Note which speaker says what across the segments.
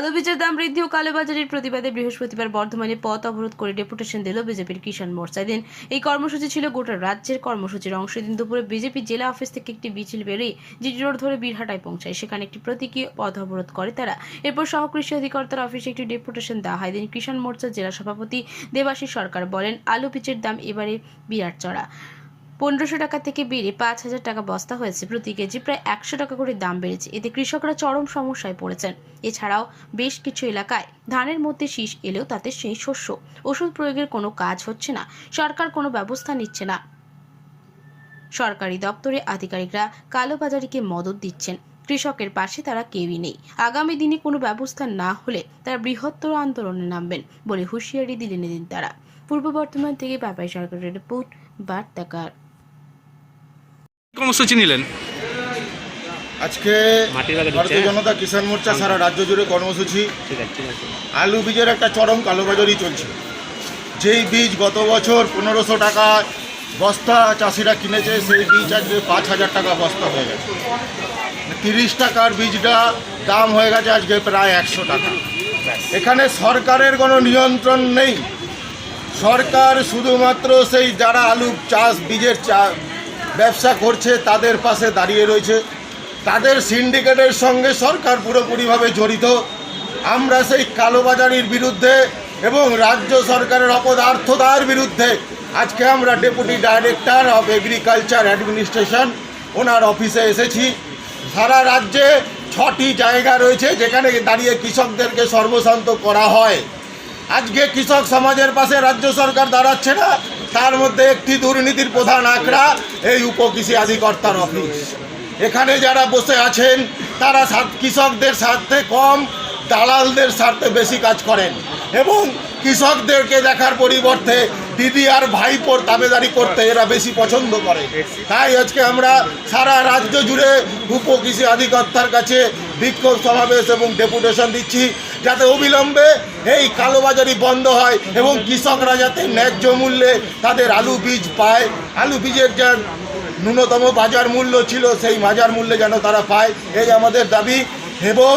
Speaker 1: আলু বীজের দাম বৃদ্ধি ও কালোবাজারির প্রতিবাদে বৃহস্পতিবার বর্ধমানে পথ অবরোধ করে ডেপুটেশন দিল বিজেপির কিষাণ মোর্চা। দিন এই কর্মসূচি ছিল গোটা রাজ্যের কর্মসূচির অংশ। দিন দুপুরে বিজেপি জেলা অফিস থেকে একটি মিছিল বেরিয়ে জিটি রোড ধরে বীরহাটায় পৌঁছায়। সেখানে একটি প্রতীকী পথ অবরোধ করে তারা। এরপর সহকৃষি অধিকর্তার অফিসে একটি ডেপুটেশন দেওয়া হয়। দিন কিষাণ মোর্চার জেলা সভাপতি দেবাশিস সরকার বলেন, আলু বীজের দাম এবারে বিরাট চড়া। পনেরোশো টাকা থেকে বেড়ে পাঁচ হাজার টাকা বস্তা হয়েছে। প্রতি কেজি প্রায় একশো টাকা করে দাম বেড়েছে। এতে কৃষকরা চরম সমস্যায় পড়েছেন। এছাড়াও বেশ কিছু এলাকায় ধানের মধ্যে শীষ এলেও তাতে সেই শস্য। ওষুধ প্রয়োগের কোনো কাজ হচ্ছে না। সরকার কোনো ব্যবস্থা নিচ্ছে না। সরকারি দপ্তরে আধিকারিকরা কালোবাজারিকে মদত দিচ্ছেন। কৃষকের পাশে তারা কেউই নেই। আগামী দিনে কোনো ব্যবস্থা না হলে তারা বৃহত্তর আন্দোলনে নামবেন বলে হুঁশিয়ারি দিলেন এদিন তারা। পূর্ব বর্ধমান থেকে বাপাই সরকারের রিপোর্ট, বার্তাকার।
Speaker 2: কর্মসূচি নিলেন?
Speaker 3: আজকে ভারতীয়
Speaker 2: হ্যাঁ?
Speaker 3: জনতা কিষাণ মোর্চা সারা রাজ্য জুড়ে কর্মসূচি। আলু বীজের একটা চরম কালোবাজারি চলছে। যেই বীজ গত বছর পনেরোশো টাকা বস্তা চাষিরা কিনেছে সেই বীজ আজকে পাঁচ হাজার টাকা বস্তা হয়ে গেছে। তিরিশ টাকার বীজটা দাম হয়ে গেছে আজকে প্রায় একশো টাকা। এখানে সরকারের কোনো নিয়ন্ত্রণ নেই। সরকার শুধুমাত্র সেই যারা আলু চাষ বীজের চা ব্যবসা করছে, তাদের পাশে দাঁড়িয়ে রয়েছে। তাদের সিন্ডিকেটের সঙ্গে সরকার পুরোপুরিভাবে জড়িত। আমরা সেই কালোবাজারির বিরুদ্ধে এবং রাজ্য সরকারের অপদার্থতার বিরুদ্ধে আজকে আমরা deputy director of agriculture administration, ওনার অফিসে এসেছি। সারা রাজ্যে ছটি জায়গা রয়েছে যেখানে দাঁড়িয়ে কৃষকদেরকে সর্বশান্ত করা হয়। আজকে কৃষক সমাজের পাশে রাজ্য সরকার দাঁড়াচ্ছে না তার মধ্যে একটি দুর্নীতির প্রধান আঁকড়া এই উপকৃষি আধিকর্তার অফিস। এখানে যারা বসে আছেন, তারা কৃষকদের স্বার্থে কম, দালালদের স্বার্থে বেশি কাজ করেন এবং কৃষকদেরকে দেখার পরিবর্তে দিদি আর ভাইপোর দাবেদারি করতে এরা বেশি পছন্দ করে। তাই আজকে আমরা সারা রাজ্য জুড়ে উপকৃষি আধিকর্তার কাছে বিক্ষোভ সমাবেশ এবং ডেপুটেশন দিচ্ছি। যাতে অবিলম্বে এই কালোবাজারি বন্ধ হয় এবং কৃষকরা যাতে ন্যায্য মূল্যে তাদের আলু বীজ পায়। আলু বীজের যা ন্যূনতম বাজার মূল্য ছিল, সেই বাজার মূল্যে যেন তারা পায়। এই আমাদের দাবি এবং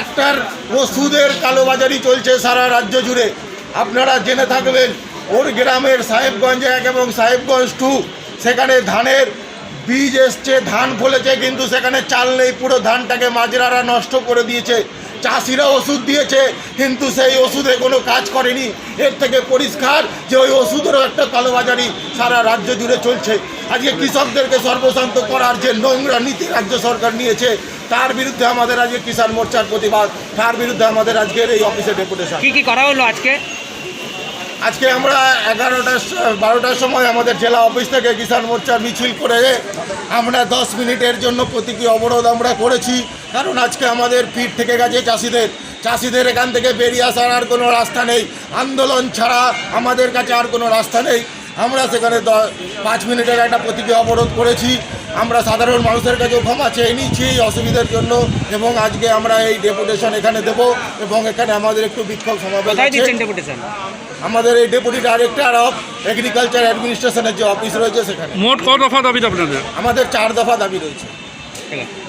Speaker 3: একটার ওষুধের কালোবাজারি চলছে সারা রাজ্য জুড়ে। আপনারা জেনে থাকবেন, ওর গ্রামের সাহেবগঞ্জ এক এবং সাহেবগঞ্জ টু, সেখানে ধানের বীজ এসছে, ধান ফলেছে, কিন্তু সেখানে চাল নেই, পুরো ধানটাকে মাজরারা নষ্ট করে দিয়েছে। চাষিরা ওষুধ দিয়েছে কিন্তু সেই ওষুধে কোনো কাজ করেনি। এর থেকে পরিষ্কার যে ওই ওষুধেরও একটা কালোবাজারি সারা রাজ্য জুড়ে চলছে। আজকে কৃষকদেরকে সর্বশান্ত করার যে নোংরা নীতি রাজ্য সরকার নিয়েছে তার বিরুদ্ধে আমাদের আজকে কিষাণ মোর্চার প্রতিবাদ তার বিরুদ্ধে আমাদের আজকের এই অফিসে ডেপুটেশন।
Speaker 2: কি কি করা হলো আজকে?
Speaker 3: আজকে আমরা এগারোটার বারোটার সময় আমাদের জেলা অফিস থেকে কিষাণ মোর্চা মিছিল করে আমরা দশ মিনিটের জন্য প্রতীকী অবরোধ আমরা করেছি। কারণ আজকে আমাদের পিঠ থেকে গেছে চাষিদের। চাষিদের এখান থেকে বেরিয়ে আসার আর কোনো রাস্তা নেই। আন্দোলন ছাড়া আমাদের কাছে আর কোনো রাস্তা নেই। আমরা সেখানে দ- পাঁচ মিনিটের একটা প্রতীকী অবরোধ করেছি। আমরা সাধারণ মানুষের কাছেও ক্ষমা চেয়ে নিচ্ছি এই অসুবিধার জন্য এবং আজকে আমরা এই ডেপুটেশন এখানে দেব এবং এখানে আমাদের একটু বিক্ষোভ সমাবেশ আছে। আমাদের এই ডেপুটি ডাইরেক্টর অফ এগ্রিকালচার অ্যাডমিনিস্ট্রেশনের যে অফিস রয়েছে সেখানে।
Speaker 2: মোট কত দফা দাবি আপনাদের?
Speaker 3: আমাদের চার দফা দাবি রয়েছে।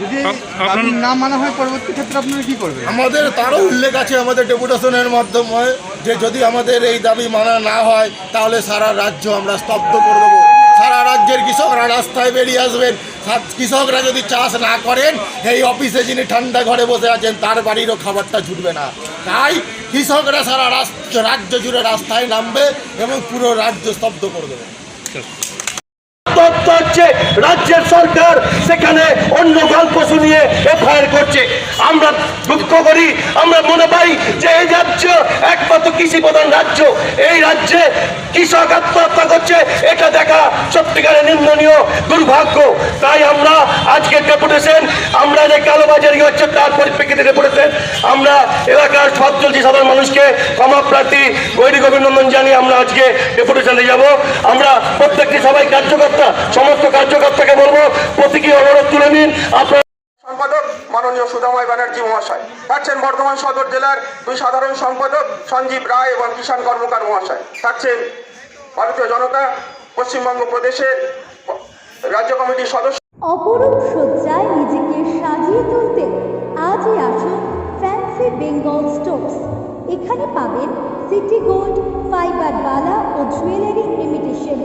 Speaker 4: যদি না মানা হয় পরবর্তী ক্ষেত্রে আপনারা কি করবেন?
Speaker 3: আমাদের তারও উল্লেখ আছে আমাদের ডেপুটেশনের মাধ্যমে যে যদি আমাদের এই দাবি মানা না হয় তাহলে সারা রাজ্য আমরা স্তব্ধ করে দেবো। সারা রাজ্যের কৃষকরা রাস্তায় বেরিয়ে আসবেন। কৃষকরা যদি চাষ না করেন এই অফিসে যিনি ঠান্ডা ঘরে বসে আছেন তার বাড়িরও খাবারটা জুটবে না। তাই কৃষকরা সারা রাজ্য জুড়ে রাস্তায় নামবে এবং পুরো রাজ্য স্তব্ধ করে দেবে।
Speaker 5: রাজ্যের সরকার সেখানে অন্য গল্প শুনিয়ে এফআইআর করছে। আমরা লক্ষ্য করি, আমরা মনে পাই যে এই রাজ্য একমাত্র কৃষি প্রধান রাজ্য। এই রাজ্যে কৃষক আত্মহত্যা করছে, এটা দেখা সত্যিকারের নিন্দনীয়, দুর্ভাগ্য। তাই আমরা আজকে ডেপুটেশন, আমরা যে কালোবাজারি হচ্ছে তার পরিপ্রেক্ষিতে ডেপুটেশন, আমরা এলাকার সচ্ছলতি সাধারণ মানুষকে ক্ষমা প্রার্থী গৈরিক অভিনন্দন জানিয়ে আমরা আজকে ডেপুটেশনে যাব। আমরা প্রত্যেকটি সবাই কার্যকর্তা সমস্ত কার্যকর্তাকে বলব প্রতীকী অনুরোধ তুলে নিন। আপনারা
Speaker 6: সম্পাদক মাননীয় সুধাময় ব্যানার্জি মহাশয় থাকছেন বর্ধমান সদর জেলার দুই সাধারণ সম্পাদক সঞ্জীব রায় এবং কিষাণ কর্মকার মহাশয় থাকছেন ভারতীয় জনতা পশ্চিমবঙ্গ প্রদেশের রাজ্য কমিটির সদস্য।
Speaker 7: অপরূপ সজ্জায় নিজেকে সাজিয়ে তুলতে আজই আসুন ফ্যান্সি বেঙ্গল স্টোর্স এখানে পাবেন সিটি গোল্ড ফাইবার বালা ও জুয়েলারি ইমিটেশন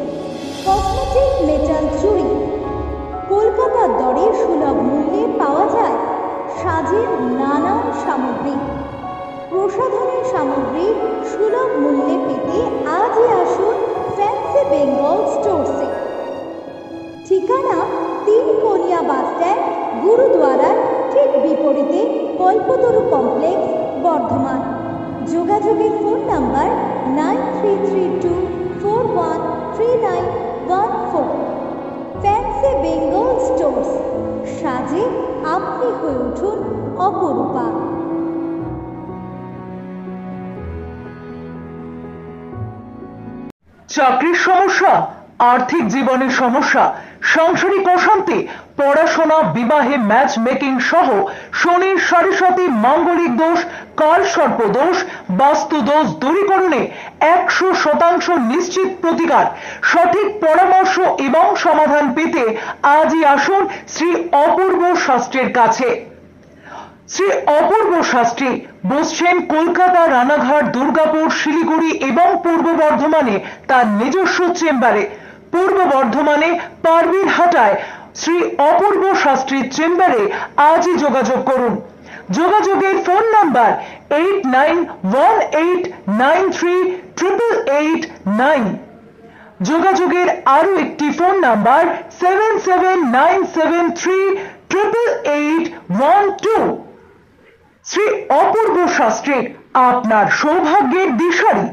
Speaker 7: কসমেটিক মেটাল চুড়ি কলকাতার দরে সুলভ মূল্যে পাওয়া যায় সাজের নানান সামগ্রী। প্রসাধনের সামগ্রী সুলভ মূল্যে পেতে আজই আসুন ফ্যান্সি বেঙ্গল স্টোরসে। ঠিকানা তিন বাস স্ট্যান্ড গুরুদ্বারার ঠিক বিপরীতে কল্পতরু কমপ্লেক্স, বর্ধমান। যোগাযোগের phone number nine three three two four one three nine one four fancy Bengal stores সাজে আপনি হয়ে উঠুন অপরূপা।
Speaker 8: চাকরির সমস্যা? আর্থিক জীবনের সমস্যা, সাংসারিক অশান্তি, পড়াশোনা, বিবাহে ম্যাচ মেকিং সহ শনির সারিসাতি মাঙ্গলিক দোষ, কাল সর্প দোষ, বাস্তু দোষ দূরীকরণে একশো শতাংশ নিশ্চিত প্রতিকার। সঠিক পরামর্শ এবং সমাধান পেতে আজই আসুন শ্রী অপূর্ব শাস্ত্রের কাছে। শ্রী অপূর্ব শাস্ত্রী বসছেন কলকাতা, রানাঘাট, দুর্গাপুর, শিলিগুড়ি এবং পূর্ব বর্ধমানে তার নিজস্ব চেম্বারে। পূর্ব বর্ধমানে পারবির হাটায় শ্রী অপূর্ব শাস্ত্রীর চেম্বারে আজই যোগাযোগ করুন। যোগাযোগের phone number eight nine one eight nine three triple eight nine যোগাযোগের আরও একটি phone number seven seven nine seven three triple eight one two Shri Apurba শাস্ত্রীর আপনার সৌভাগ্যের দিশারি।